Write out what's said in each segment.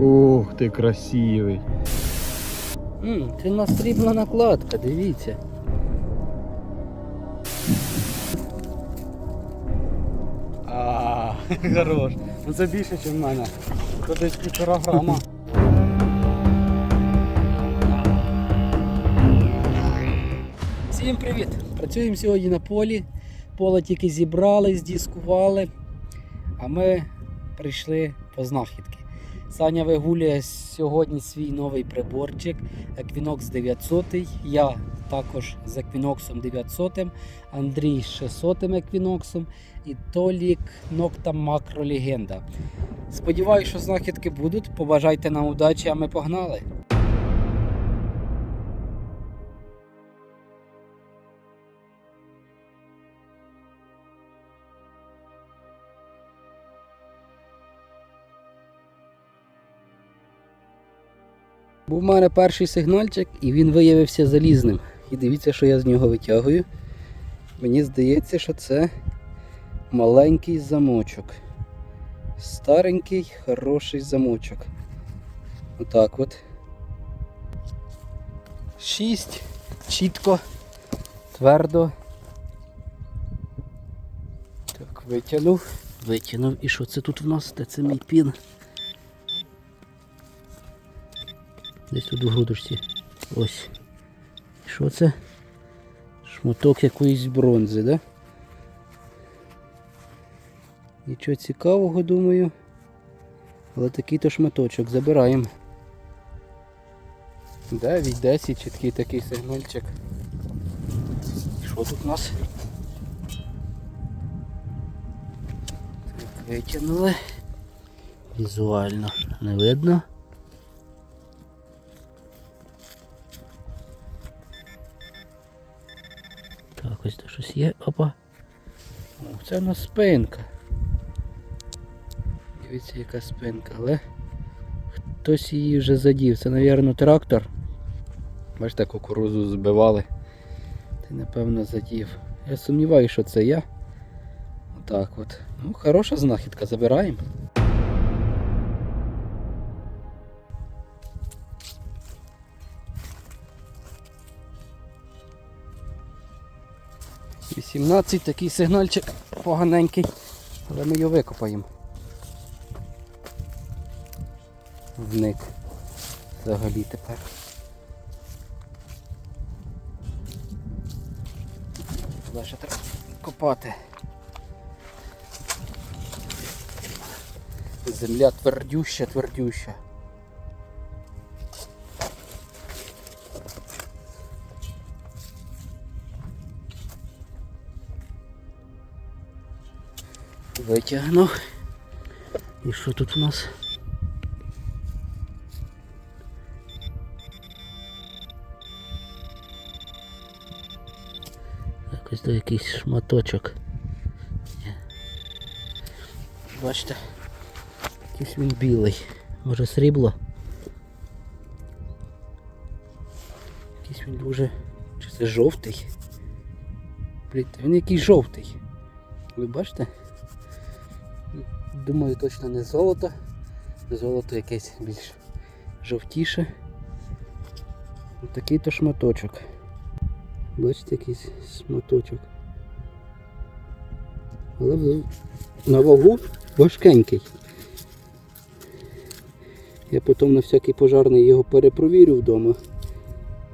Ух ти красивий. М, це на срібна накладка, дивіться. А, хорош. Ну це більше, ніж в мене. Це десь півтора грама. Всім привіт! Працюємо сьогодні на полі. Поле тільки зібрали, здіскували, а ми прийшли по знахідки. Саня вигулює сьогодні свій новий приборчик Equinox 900. Я також з Equinox 900, Андрій з 600 Equinox і Толік Nocta Legenda. Сподіваюсь, що знахідки будуть. Побажайте нам удачі, а ми погнали. Був у мене перший сигнальчик, і він виявився залізним. І дивіться, що я з нього витягую. Мені здається, що це маленький замочок. Старенький, хороший замочок. Отак от. Шість. Чітко, твердо. Так, витягнув. Витягнув. І що це тут в нас? Де це мій пін? Десь тут у грудочці. Ось. Що це? Шматок якоїсь бронзи, да? Нічого цікавого, думаю. Але такий то шматочок забираємо. 9, 10, чіткий такий сигнальчик. Що тут у нас? Так, витягнули. Візуально не видно. Так, ось тут щось є. Опа. О, це у нас спинка. Дивіться, яка спинка, але хтось її вже задів. Це, мабуть, трактор. Бачите, кукурузу збивали. Ти, напевно, задів. Я сумніваюся, що це я. Отак от. Ну, хороша знахідка, забираємо. Вісімнадцять такий сигнальчик поганенький, але ми його викопаємо. Вник взагалі тепер. Ще треба копати. Земля твердюща, твердюща. Витягнув. І що тут у нас? Якось до якийсь шматочок. Бачите, якийсь він білий. Може срібло? Якийсь він дуже... Чи це жовтий? Блін, він якийсь жовтий. Ви бачите? Думаю, точно не золото. Золото якесь більш жовтіше. Ось Такий то шматочок. Бачите, якийсь шматочок. Але на вагу важкенький. Я потім на всякий пожарний його перепровірю вдома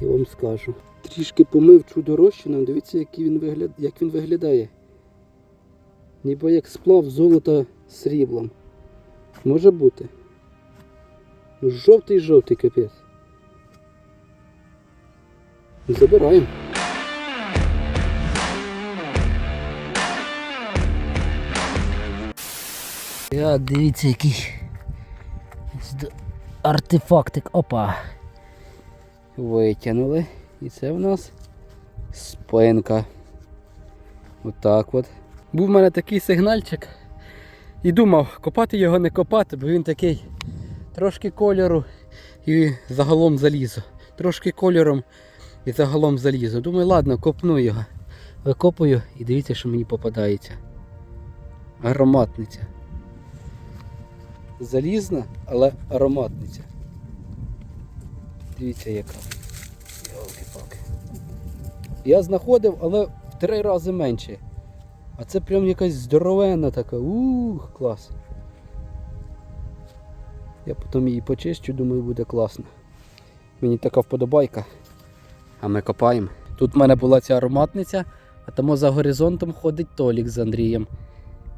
і вам скажу. Трішки помив чудо розчином, дивіться, який він вигляд... як він виглядає. Ніби як сплав золота сріблом. Може бути. Ну, Жовтий-жовтий капець. Забираємо. Так, дивіться який артефактик. Опа. Витягнули. І це в нас спинка. Отак от. Був в мене такий сигнальчик. І думав, копати його не копати, бо він такий трошки кольору і загалом залізо. Трошки кольором і загалом залізо. Думаю, ладно, копну його. Викопую і дивіться, що мені попадається. Ароматниця. залізна, але ароматниця. Дивіться яка. Йолки-палки. Я знаходив, але в три рази менше. А це прям якась здоровенна така. Ух, клас. Я потім її почищу, думаю, буде класно. Мені така вподобайка. А ми копаємо. Тут в мене була ця ароматниця, а тому за горизонтом ходить Толік з Андрієм.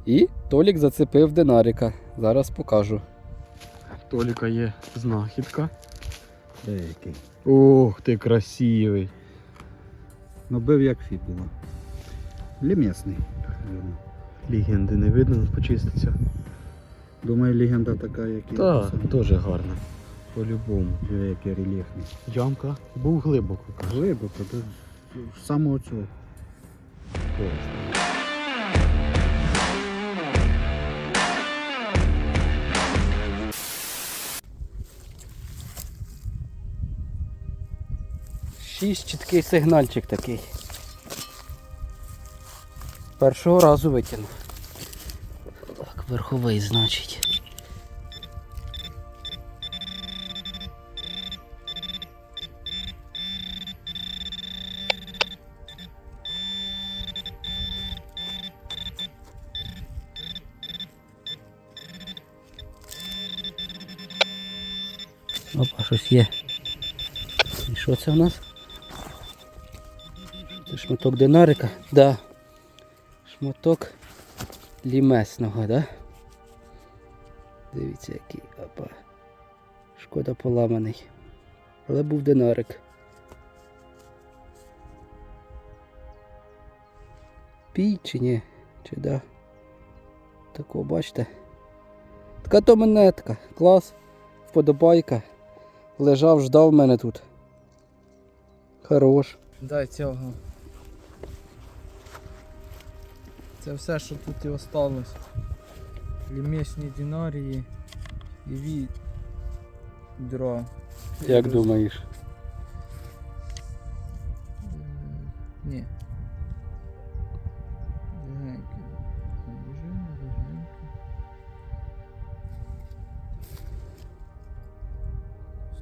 І Толік зацепив динарика. Зараз покажу. Толіка є знахідка. Деякий. Ох ти красивий. Ну бив як фібула. Лім'ясний. Легенди не видно, почиститься. Думаю, легенда така, як і Так, дуже гарно. По-любому. Який рельєфний. Ямка був глибоко. каже. Глибоко, то з самого цього. Шість чіткий сигнальчик такий. Першого разу витягнув. Так, верховий, значить. Опа, щось є. І що це в нас? Це шматок динарика? Да. Шматок лімесного, да? Дивіться який. Опа. Шкода поламаний. Але був динарик. Пій чи ні? Чи да? Тако, бачите? Така то монетка. Клас. Вподобайка. Лежав, ждав мене тут. Хорош. Дай цього. Це все, що тут і осталось. Лімесні динарії і відро. Як думаєш? Ні. Легенько. Лежимо, легенько.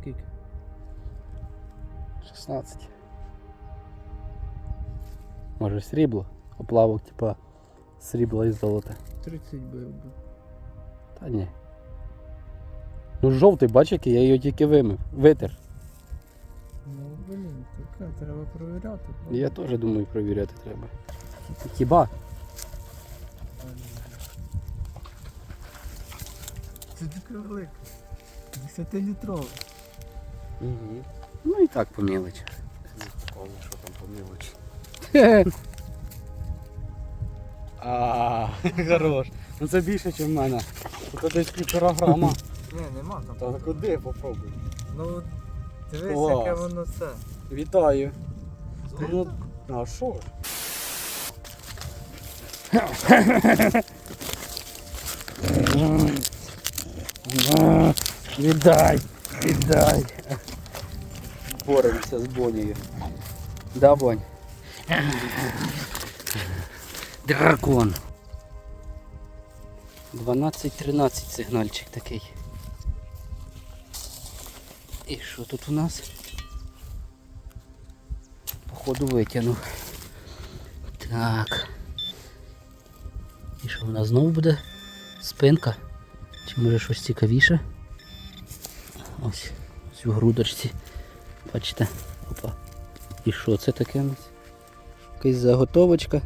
Скільки? 16. Може срібло? Оплавок, типа срібла і золота. 30 бив би. Та ні. Ну жовтий, бач, який, я його тільки вимив. Витер. Ну блін, таке, треба провіряти. правда? Я теж думаю, провіряти треба. Хіба? Це таке велике. 10-літрове. Угу. Ну і так по мілочі. Що там по мілочі. А, хорош. Ну це більше, ніж в мене. Тут десь півтора грама. Ні, нема там. Та куди попробуй. Ну, дивись, Клас. яке воно це. Вітаю. Ну, а що? ж? Віддай, віддай. Боремося з Бонею. Да, Бонь? Дракон. 12-13 сигнальчик такий. І що тут у нас? Походу витягнув. Так. І що у нас знову буде? Спинка? Чи може щось цікавіше? Ось, ось у грудочці. Бачите? Опа. І що це таке у нас? Якась заготовочка.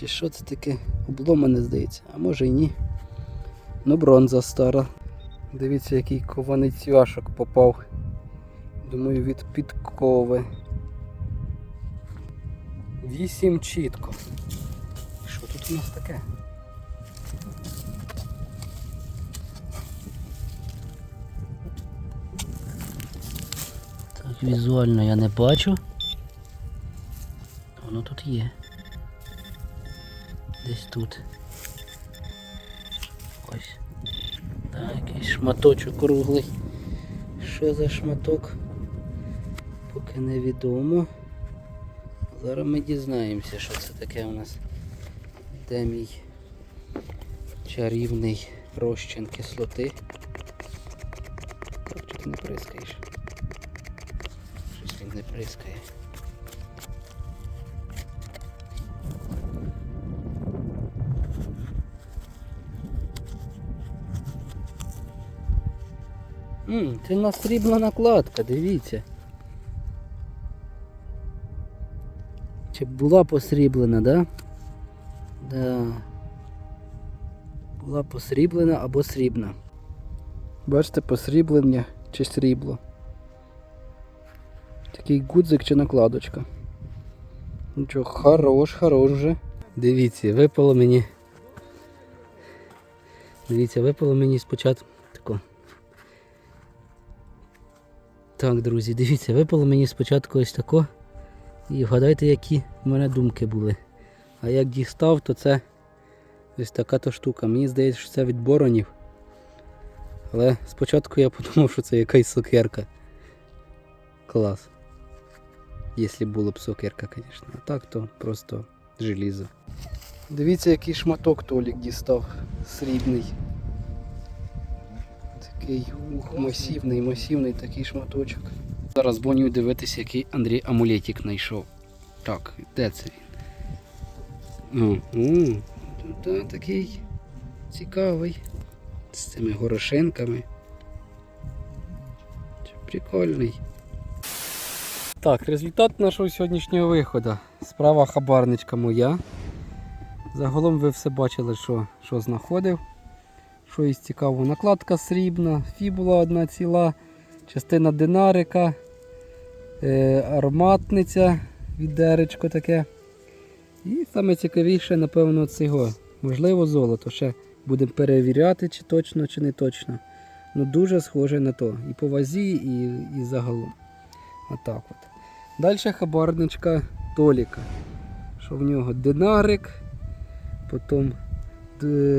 Чи що це таке? Обломане здається, а може і ні. Ну бронза стара. Дивіться, який кований цвяшок попав. Думаю, від підкови. Вісім чітко. Що тут у нас таке? Так, візуально я не бачу. Воно тут є. Десь тут. Ось. Так, якийсь шматочок круглий. Що за шматок? Поки невідомо. Зараз ми дізнаємося, що це таке у нас. Де мій чарівний розчин кислоти. Ти не прискаєш? Щось він не прискає. Ммм, це у нас срібна накладка, дивіться. Чи була посріблена, да? Да. Була посріблена або срібна. Бачите, посріблення чи срібло. Такий гудзик чи накладочка. Нічого, хорош, хорош вже. Дивіться, випало мені. Дивіться, випало мені спочатку Так, друзі, дивіться, випало мені спочатку ось тако. І вгадайте, які в мене думки були. А як дістав, то це ось така то штука. Мені здається, що це від боронів. Але спочатку я подумав, що це якась сокерка. Клас. Якщо було б сокерка, звісно. А так то просто желізо. Дивіться, який шматок Толік дістав. Срібний. Такий ух, масивний, масивний такий шматочок. Зараз дзвоню дивитися, який Андрій амулетик знайшов. Так, де це він? Та, такий цікавий. З цими горошинками. Прикольний. Так, результат нашого сьогоднішнього виходу. Справа хабарничка моя. Загалом ви все бачили, що, що знаходив. Що із цікавого, накладка срібна, фібула одна ціла, частина динарика, е, ароматниця, відеречко таке. І саме цікавіше, напевно, цього. Можливо, золото. Ще будемо перевіряти, чи точно, чи не точно. Ну дуже схоже на то. І по вазі, і, і загалом. Отак от. Далі хабарничка Толіка. Що в нього динарик, потім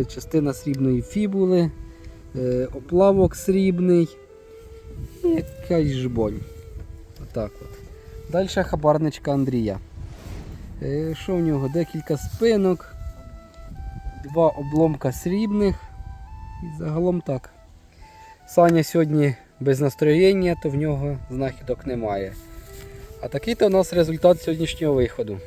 частина срібної фібули, е, оплавок срібний і якась жбонь. Отак от. Далі хабарничка Андрія. Е, Що в нього? Декілька спинок, два обломка срібних і загалом так. Саня сьогодні без настроєння, то в нього знахідок немає. А такий то у нас результат сьогоднішнього виходу.